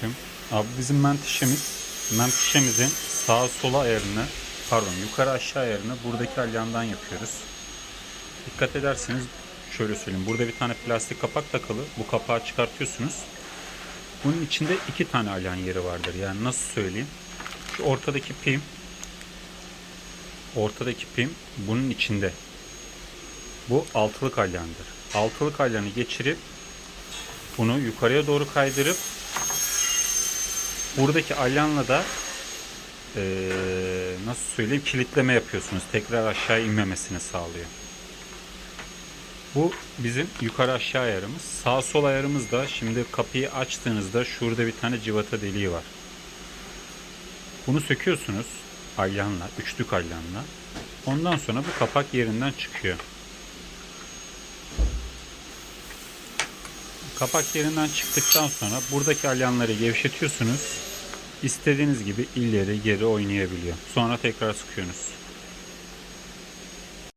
Selamünaleyküm. Abi bizim menteşemiz, menteşemizin sağa sola ayarını, pardon yukarı aşağı ayarını buradaki alyandan yapıyoruz. Dikkat ederseniz şöyle söyleyeyim. Burada bir tane plastik kapak takılı. Bu kapağı çıkartıyorsunuz. Bunun içinde iki tane alyan yeri vardır. Yani nasıl söyleyeyim? Şu ortadaki pim ortadaki pim bunun içinde. Bu altılık alyandır. Altılık alyanı geçirip bunu yukarıya doğru kaydırıp buradaki alyanla da eee, nasıl söyleyeyim kilitleme yapıyorsunuz. Tekrar aşağı inmemesini sağlıyor. Bu bizim yukarı aşağı ayarımız. Sağ sol ayarımız da şimdi kapıyı açtığınızda şurada bir tane civata deliği var. Bunu söküyorsunuz alyanla, üçlük alyanla. Ondan sonra bu kapak yerinden çıkıyor. Kapak yerinden çıktıktan sonra buradaki alyanları gevşetiyorsunuz. İstediğiniz gibi ileri geri oynayabiliyor. Sonra tekrar sıkıyorsunuz.